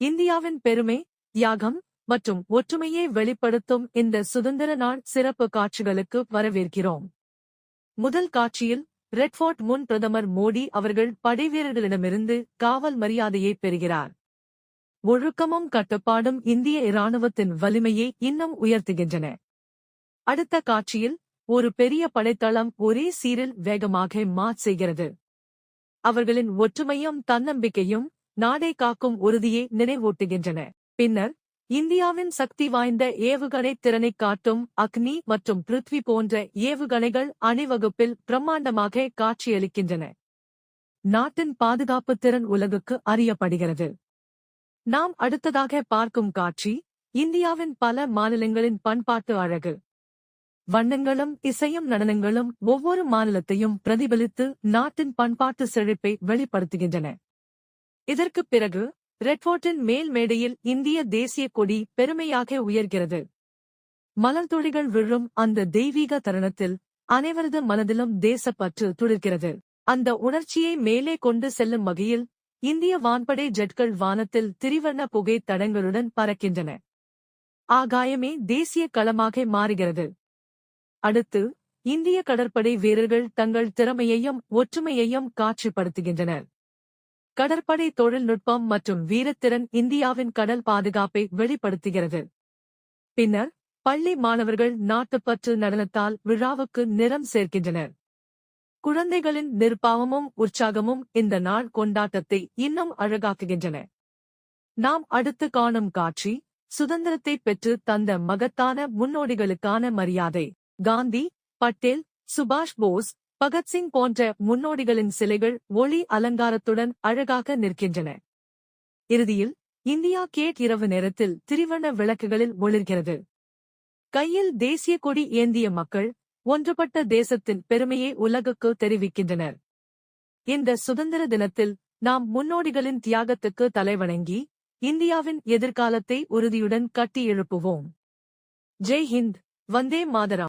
இந்தியாவின் பெருமை தியாகம் மற்றும் ஒற்றுமையை வெளிப்படுத்தும் இந்த சுதந்திர நாள் சிறப்பு காட்சிகளுக்கு வரவேற்கிறோம். முதல் காட்சியில் ரெட்ஃபோர்ட் முன் பிரதமர் மோடி அவர்கள் படைவீரர்களிடமிருந்து காவல் மரியாதையை பெறுகிறார். ஒழுக்கமும் கட்டுப்பாடும் இந்திய இராணுவத்தின் வலிமையை இன்னும் உயர்த்துகின்றன. அடுத்த காட்சியில் ஒரு பெரிய படைத்தளம் ஒரே சீரில் வேகமாக மார்ச் செய்கிறது. அவர்களின் ஒற்றுமையும் தன்னம்பிக்கையும் நாடை காக்கும் உறுதியை நினைவூட்டுகின்றன. பின்னர் இந்தியாவின் சக்தி வாய்ந்த ஏவுகணை திறனைக் காட்டும் அக்னி மற்றும் பிருத்வி போன்ற ஏவுகணைகள் அணிவகுப்பில் பிரம்மாண்டமாக காட்சியளிக்கின்றன. நாட்டின் பாதுகாப்பு திறன் உலகுக்கு அறியப்படுகிறது. நாம் அடுத்ததாக பார்க்கும் காட்சி இந்தியாவின் பல மாநிலங்களின் பண்பாட்டு அழகு. வண்ணங்களும் இசையும் நடனங்களும் ஒவ்வொரு மாநிலத்தையும் பிரதிபலித்து நாட்டின் பண்பாட்டு செழிப்பை வெளிப்படுத்துகின்றன. இதற்குப் பிறகு ரெட்ஃபோர்ட்டின் மேல் மேடையில் இந்திய தேசிய கொடி பெருமையாக உயர்கிறது. மலர்துளிகள் விழும் அந்த தெய்வீக தருணத்தில் அனைவரது மனதிலும் தேசப்பற்று துளிர்கிறது அந்த உணர்ச்சியை மேலே கொண்டு செல்லும் வகையில் இந்திய வான்படை ஜெட்கள் வானத்தில் திரிவர்ண புகை தடங்களுடன் பறக்கின்றன. ஆகாயமே தேசிய களமாக மாறுகிறது. அடுத்து இந்திய கடற்படை வீரர்கள் தங்கள் திறமையையும் ஒற்றுமையையும் காட்சிப்படுத்துகின்றனர். கடற்படை தொழில்நுட்பம் மற்றும் வீரத்திறன் இந்தியாவின் கடல் பாதுகாப்பை வெளிப்படுத்துகிறது. பின்னர் பள்ளி மாணவர்கள் நாட்டுப்பற்று நடனத்தால் விழாவுக்கு நிறம் சேர்க்கின்றனர். குழந்தைகளின் நிர்பாவமும் உற்சாகமும் இந்த நாள் கொண்டாட்டத்தை இன்னும் அழகாக்குகின்றன. நாம் அடுத்து காணும் காட்சி சுதந்திரத்தை பெற்று தந்த மகத்தான முன்னோடிகளுக்கான மரியாதை. காந்தி பட்டேல் சுபாஷ் போஸ் பகத்சிங் போன்ற முன்னோடிகளின் சிலைகள் ஒளி அலங்காரத்துடன் அழகாக நிற்கின்றன. இறுதியில் இந்தியா கேட் இரவு நேரத்தில் திரிவண்ண விளக்குகளில் ஒளிர்கிறது. கையில் தேசிய கொடி ஏந்திய மக்கள் ஒன்றுபட்ட தேசத்தின் பெருமையை உலகுக்கு தெரிவிக்கின்றனர். இந்த சுதந்திர தினத்தில் நாம் முன்னோடிகளின் தியாகத்துக்கு தலைவணங்கி இந்தியாவின் எதிர்காலத்தை உறுதியுடன் கட்டி எழுப்புவோம். ஜெய் ஹிந்த் வந்தே மாதரம்.